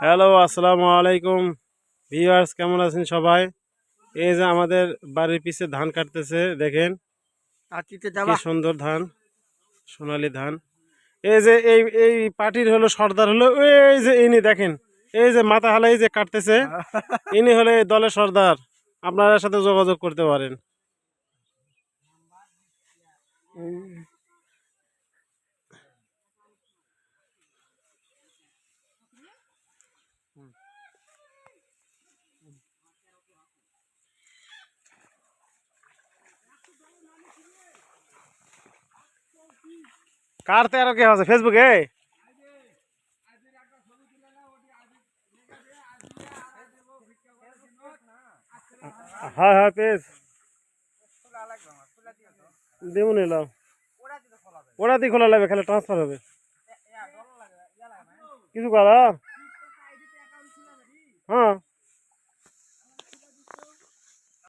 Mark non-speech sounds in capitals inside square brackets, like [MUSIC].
Hello আসসালামু আলাইকুম। Viewers কেমন আছেন সবাই? এই যে আমাদের বাড়ির পিছে ধান কাটতেছে দেখেন। কি সুন্দর ধান সোনালী ধান। এই যে এই এই পার্টির হলো সর্দার হলো এই যে ইনি দেখেন। এই যে মাথা হালাই যে কাটতেছে [LAUGHS] ইনি হলো এই দলের সর্দার। আপনার সাথে যোগাযোগ করতে পারেন। কার তেরো কে আছে ফেসবুকে হ্যাঁ হ্যাঁ পেজ দেবো নিলাম ওরা দিয়ে খোলা লাগবে খালি ট্রান্সফার হবে কিছু করা হ্যাঁ